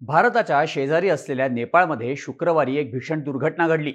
भारताच्या शेजारी असलेल्या नेपाळमध्ये शुक्रवारी एक भीषण दुर्घटना घडली.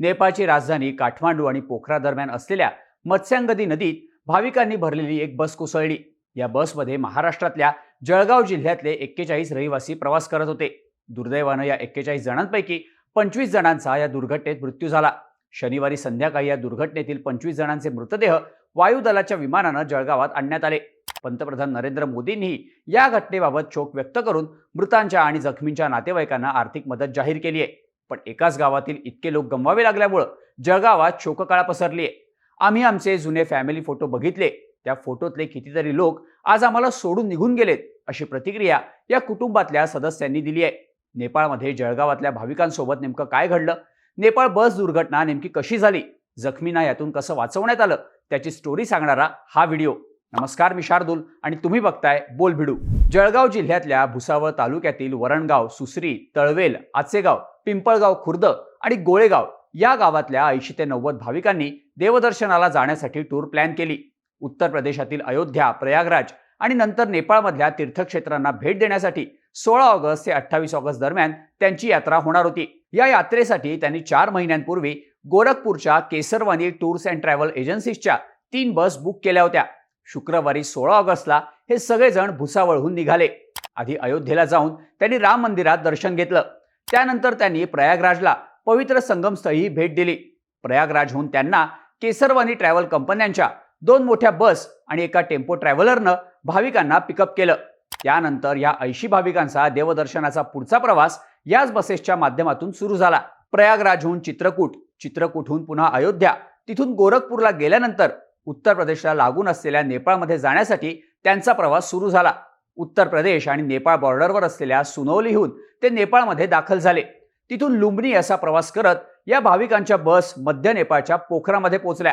नेपाळची राजधानी काठमांडू आणि पोखरा दरम्यान असलेल्या मत्स्यांगदी नदीत भाविकांनी भरलेली एक बस कोसळली. या बसमध्ये महाराष्ट्रातल्या जळगाव जिल्ह्यातले एक्केचाळीस रहिवासी प्रवास करत होते. दुर्दैवानं या एक्केचाळीस जणांपैकी पंचवीस जणांचा या दुर्घटनेत मृत्यू झाला. शनिवारी संध्याकाळी या दुर्घटनेतील पंचवीस जणांचे मृतदेह वायुदलाच्या विमानानं जळगावात आणण्यात आले. पंतप्रधान नरेंद्र मोदींनी या घटनेबाबत शोक व्यक्त करून मृतांच्या आणि जखमींच्या नातेवाईकांना आर्थिक मदत जाहीर केली आहे. पण एकाच गावातील इतके लोक गमवावे लागल्यामुळं जळगावात शोककळा पसरली आहे आम्ही आमचे जुने फॅमिली फोटो बघितले. त्या फोटोतले कितीतरी लोक आज आम्हाला सोडून निघून गेलेत अशी प्रतिक्रिया या कुटुंबातल्या सदस्यांनी दिली आहे. नेपाळमध्ये जळगावातल्या भाविकांसोबत नेमकं काय घडलं? नेपाळ बस दुर्घटना नेमकी कशी झाली? जखमींना यातून कसं वाचवण्यात आलं? त्याची स्टोरी सांगणारा हा व्हिडिओ नमस्कार मी शार्दूल आणि तुम्ही बघताय बोल भिडू जळगाव जिल्ह्यातल्या भुसावळ तालुक्यातील वरणगाव सुसरी तळवेल आचेगाव पिंपळगाव खुर्द आणि गोळेगाव या गावातल्या ऐंशी ते नव्वद भाविकांनी देवदर्शनाला जाण्यासाठी टूर प्लॅन केली. उत्तर प्रदेशातील अयोध्या प्रयागराज आणि नंतर नेपाळमधल्या तीर्थक्षेत्रांना भेट देण्यासाठी सोळा ऑगस्ट ते अठ्ठावीस ऑगस्ट दरम्यान त्यांची यात्रा होणार होती. या यात्रेसाठी त्यांनी चार महिन्यांपूर्वी गोरखपूरच्या केसरवानी टूर्स अँड ट्रॅव्हल एजन्सीजच्या तीन बस बुक केल्या होत्या. शुक्रवारी सोळा ऑगस्टला हे सगळेजण भुसावळहून निघाले. आधी अयोध्येला जाऊन त्यांनी राम मंदिरात दर्शन घेतलं. त्यानंतर त्यांनी प्रयागराजला पवित्र संगमस्थळी भेट दिली. प्रयागराजहून त्यांना केसरवानी ट्रॅव्हल कंपन्यांच्या दोन मोठ्या बस आणि एका टेम्पो ट्रॅव्हलरनं भाविकांना पिकअप केलं. त्यानंतर या ऐंशी भाविकांचा देवदर्शनाचा पुढचा प्रवास याच बसेसच्या माध्यमातून सुरू झाला. प्रयागराजहून चित्रकूट चित्रकूटहून पुन्हा अयोध्या तिथून गोरखपूरला गेल्यानंतर उत्तर प्रदेशला लागून असलेल्या नेपाळमध्ये जाण्यासाठी त्यांचा प्रवास सुरू झाला. उत्तर प्रदेश आणि नेपाळ बॉर्डरवर असलेल्या सुनवलीहून ते नेपाळमध्ये दाखल झाले. तिथून लुंबनी असा प्रवास करत या भाविकांच्या बस मध्य नेपाळच्या पोखरामध्ये पोहोचल्या.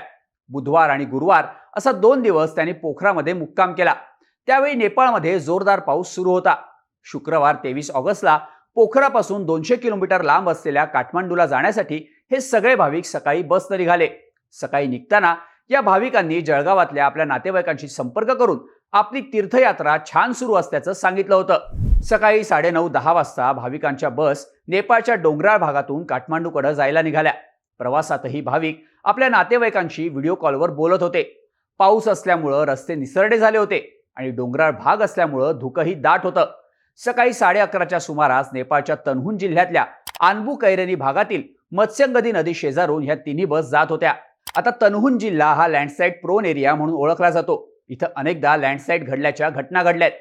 बुधवार आणि गुरुवार असा दोन दिवस त्यांनी पोखरामध्ये मुक्काम केला. त्यावेळी नेपाळमध्ये जोरदार पाऊस सुरू होता. शुक्रवार तेवीस ऑगस्टला पोखरापासून दोनशे किलोमीटर लांब असलेल्या काठमांडूला जाण्यासाठी हे सगळे भाविक सकाळी बसनं निघाले. सकाळी निघताना या भाविकांनी जळगावातल्या आपल्या नातेवाईकांशी संपर्क करून आपली तीर्थयात्रा छान सुरू असल्याचं सांगितलं होतं. सकाळी साडेनऊ दहा वाजता भाविकांच्या बस नेपाळच्या डोंगराळ भागातून काठमांडूकडे जायला निघाल्या. प्रवासातही भाविक आपल्या नातेवाईकांशी व्हिडिओ कॉलवर बोलत होते. पाऊस असल्यामुळं रस्ते निसरडे झाले होते आणि डोंगराळ भाग असल्यामुळं धुकंही दाट होतं. सकाळी साडे अकराच्या सुमारास नेपाळच्या तनहून जिल्ह्यातल्या आनबू कैरेनी भागातील मत्स्यंगदी नदी शेजारून ह्या तिन्ही बस जात होत्या. आता तनहून जिल्हा हा लँडस्लाईड प्रोन एरिया म्हणून ओळखला जातो. इथं अनेकदा लँडस्लाईड घडल्याच्या घटना घडल्यात.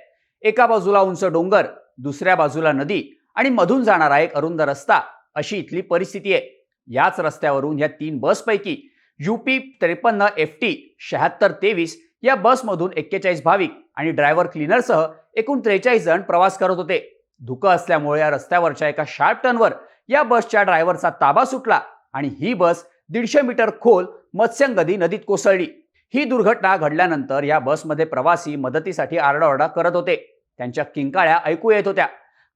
एका बाजूला उंच डोंगर दुसऱ्या बाजूला नदी आणि मधून जाणारा एक अरुंद रस्ता अशी इथली परिस्थिती आहे. याच रस्त्यावरून या तीन बसपैकी युपी त्रेपन्न एफ टी शहात्तर तेवीस या बसमधून एक्केचाळीस भाविक आणि ड्रायव्हर क्लिनरसह एकूण त्रेचाळीस जण प्रवास करत होते. धुकं असल्यामुळे या रस्त्यावरच्या एका शार्प टर्नवर या बसच्या ड्रायव्हरचा ताबा सुटला आणि ही बस दीडशे मीटर खोल मत्स्यंगदी नदीत कोसळली. ही दुर्घटना घडल्यानंतर या बसमध्ये प्रवासी मदतीसाठी आरडाओरडा करत होते. त्यांच्या किंकाळ्या ऐकू येत होत्या.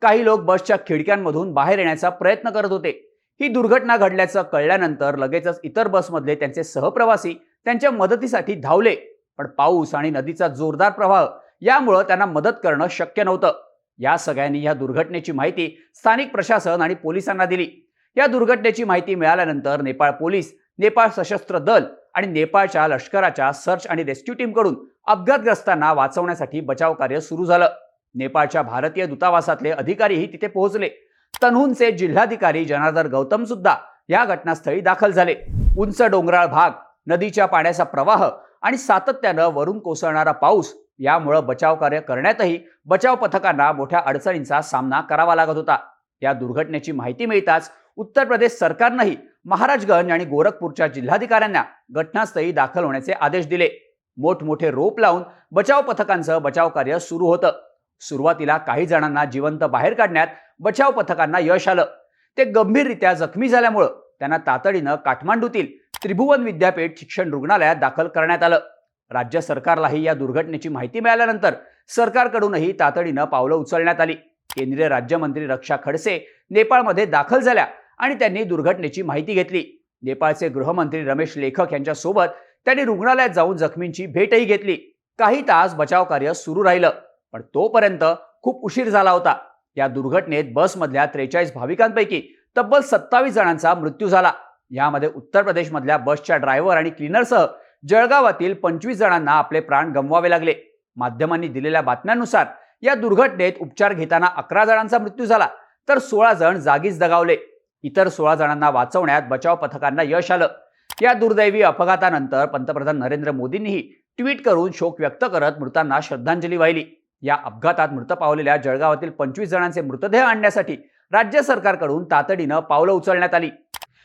काही लोक बसच्या खिडक्यांमधून बाहेर येण्याचा प्रयत्न करत होते. ही दुर्घटना घडल्याचं कळल्यानंतर लगेचच इतर बसमधले त्यांचे सहप्रवासी त्यांच्या मदतीसाठी धावले. पण पाऊस आणि नदीचा जोरदार प्रवाह यामुळं त्यांना मदत करणं शक्य नव्हतं. या सगळ्यांनी या दुर्घटनेची माहिती स्थानिक प्रशासन आणि पोलिसांना दिली. या दुर्घटनेची माहिती मिळाल्यानंतर नेपाळ पोलीस नेपाळ सशस्त्र दल आणि नेपाळच्या लष्कराच्या सर्च आणि रेस्क्यू टीमकडून अपघातग्रस्तांना वाचवण्यासाठी बचाव कार्य सुरू झालं. नेपाळच्या भारतीय दूतावासातले अधिकारीही तिथे पोहोचले. तन्हूनचे जिल्हाधिकारी जनार्दन गौतम सुद्धा या घटनास्थळी दाखल झाले. उंच डोंगराळ भाग नदीच्या पाण्याचा प्रवाह आणि सातत्यानं वरून कोसळणारा पाऊस यामुळं बचाव कार्य करण्यातही बचाव पथकांना मोठ्या अडचणींचा सामना करावा लागत होता. या दुर्घटनेची माहिती मिळताच उत्तर प्रदेश सरकारनंही महाराजगंज आणि गोरखपूरच्या जिल्हाधिकाऱ्यांना घटनास्थळी दाखल होण्याचे आदेश दिले. मोठमोठे रोप लावून बचाव पथकांचं बचाव कार्य सुरू होतं. सुरुवातीला काही जणांना जिवंत बाहेर काढण्यात बचाव पथकांना यश आलं. ते गंभीररित्या जखमी झाल्यामुळं त्यांना तातडीनं काठमांडूतील त्रिभुवन विद्यापीठ शिक्षण रुग्णालयात दाखल करण्यात आलं. राज्य सरकारलाही या दुर्घटनेची माहिती मिळाल्यानंतर सरकारकडूनही तातडीनं पावलं उचलण्यात आली. केंद्रीय राज्यमंत्री रक्षा खडसे नेपाळमध्ये दाखल झाल्या. आणि त्यांनी दुर्घटनेची माहिती घेतली. नेपाळचे गृहमंत्री रमेश लेखक यांच्यासोबत त्यांनी रुग्णालयात जाऊन जखमींची भेटही घेतली. काही तास बचाव कार्य सुरू राहिलं पण तोपर्यंत खूप उशीर झाला होता. या दुर्घटनेत बसमधल्या त्रेचाळीस भाविकांपैकी तब्बल सत्तावीस जणांचा मृत्यू झाला. यामध्ये उत्तर प्रदेशमधल्या बसच्या ड्रायव्हर आणि क्लिनरसह जळगावातील पंचवीस जणांना आपले प्राण गमवावे लागले. माध्यमांनी दिलेल्या बातम्यांनुसार या दुर्घटनेत उपचार घेताना अकरा जणांचा मृत्यू झाला तर सोळा जण जागीच दगावले. इतर सोळा जणांना वाचवण्यात बचाव पथकांना यश आलं. या दुर्दैवी अपघातानंतर पंतप्रधान नरेंद्र मोदींनीही ट्विट करून शोक व्यक्त करत मृतांना श्रद्धांजली वाहिली. या अपघातात मृत पावलेल्या जळगावातील पंचवीस जणांचे मृतदेह आणण्यासाठी राज्य सरकारकडून तातडीनं पावलं उचलण्यात आली.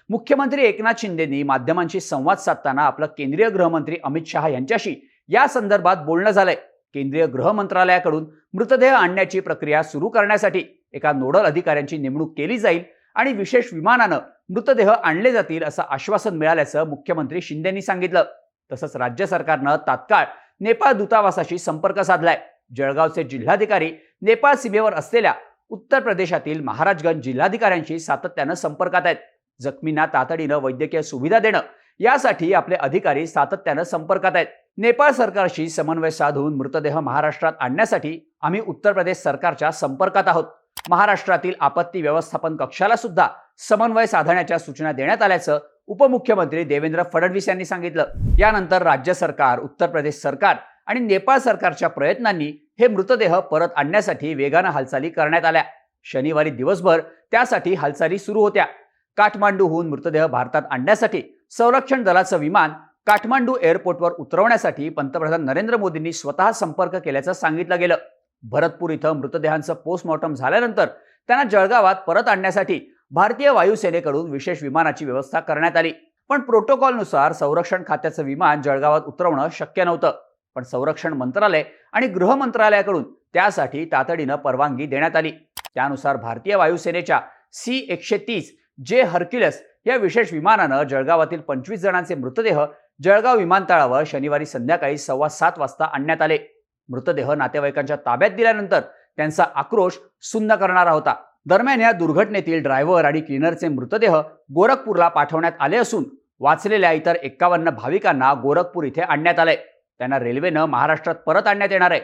मुख्यमंत्री एकनाथ शिंदेंनी माध्यमांशी संवाद साधताना आपलं केंद्रीय गृहमंत्री अमित शहा यांच्याशी या संदर्भात बोलणं झालंय. केंद्रीय गृह मंत्रालयाकडून मृतदेह आणण्याची प्रक्रिया सुरू करण्यासाठी एका नोडल अधिकाऱ्यांची नेमणूक केली जाईल आणि विशेष विमानानं मृतदेह आणले जातील असं आश्वासन मिळाल्याचं मुख्यमंत्री शिंदेंनी सांगितलं. तसंच राज्य सरकारनं तात्काळ नेपाळ दूतावासाशी संपर्क साधलाय. जळगावचे जिल्हाधिकारी नेपाळ सीमेवर असलेल्या उत्तर प्रदेशातील महाराजगंज जिल्हाधिकाऱ्यांशी सातत्यानं संपर्कात आहेत. जखमींना तातडीनं वैद्यकीय सुविधा देणं यासाठी आपले अधिकारी सातत्यानं संपर्कात आहेत. नेपाळ सरकारशी समन्वय साधून मृतदेह महाराष्ट्रात आणण्यासाठी आम्ही उत्तर प्रदेश सरकारच्या संपर्कात आहोत. महाराष्ट्रातील आपत्ती व्यवस्थापन कक्षाला सुद्धा समन्वय साधण्याच्या सूचना देण्यात आल्याचं उपमुख्यमंत्री देवेंद्र फडणवीस यांनी सांगितलं. यानंतर राज्य सरकार उत्तर प्रदेश सरकार आणि नेपाळ सरकारच्या प्रयत्नांनी हे मृतदेह परत आणण्यासाठी वेगानं हालचाली करण्यात आल्या. शनिवारी दिवसभर त्यासाठी हालचाली सुरू होत्या. काठमांडूहून मृतदेह भारतात आणण्यासाठी संरक्षण दलाचं विमान काठमांडू एअरपोर्टवर उतरवण्यासाठी पंतप्रधान नरेंद्र मोदींनी स्वतः संपर्क केल्याचं सांगितलं गेलं. भरतपूर इथं मृतदेहांचं पोस्टमॉर्टम झाल्यानंतर त्यांना जळगावात परत आणण्यासाठी भारतीय वायुसेनेकडून विशेष विमानाची व्यवस्था करण्यात आली. पण प्रोटोकॉलनुसार संरक्षण खात्याचं विमान जळगावात उतरवणं शक्य नव्हतं. पण संरक्षण मंत्रालय आणि गृह मंत्रालयाकडून त्यासाठी तातडीनं परवानगी देण्यात आली. त्यानुसार भारतीय वायुसेनेच्या सी एकशे तीस जे हर्क्युलस या विशेष विमानानं जळगावातील पंचवीस जणांचे मृतदेह जळगाव विमानतळावर शनिवारी संध्याकाळी सव्वा सात वाजता आणण्यात आले. मृतदेह नातेवाईकांच्या ताब्यात दिल्यानंतर त्यांचा आक्रोश सुन्न करणारा होता. दरम्यान या दुर्घटनेतील ड्रायव्हर आणि क्लीनरचे मृतदेह गोरखपूरला पाठवण्यात आले असून वाचलेल्या इतर एक्कावन्न भाविकांना गोरखपूर इथे आणण्यात आले. त्यांना रेल्वेनं महाराष्ट्रात परत आणण्यात येणार आहे.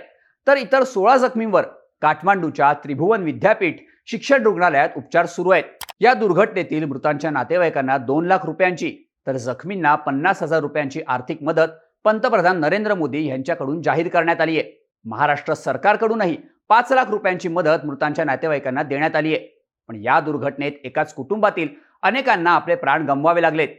तर इतर सोळा जखमींवर काठमांडूच्या त्रिभुवन विद्यापीठ शिक्षण रुग्णालयात उपचार सुरू आहेत. या दुर्घटनेतील मृतांच्या नातेवाईकांना दोन लाख रुपयांची तर जखमींना पन्नास हजार रुपयांची आर्थिक मदत पंतप्रधान नरेंद्र मोदी यांच्याकडून जाहीर करण्यात आली आहे महाराष्ट्र सरकारकडूनही पाच लाख रुपयांची मदत मृतांच्या नातेवाईकांना देण्यात आली आहे पण या दुर्घटनेत एकाच कुटुंबातील अनेकांना आपले प्राण गमवावे लागलेत.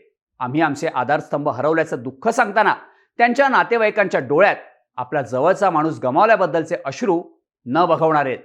आम्ही आमचे आधारस्तंभ हरवल्याचं दुःख सांगताना त्यांच्या नातेवाईकांच्या डोळ्यात आपला जवळचा माणूस गमावल्याबद्दलचे अश्रू न बघवणार आहेत.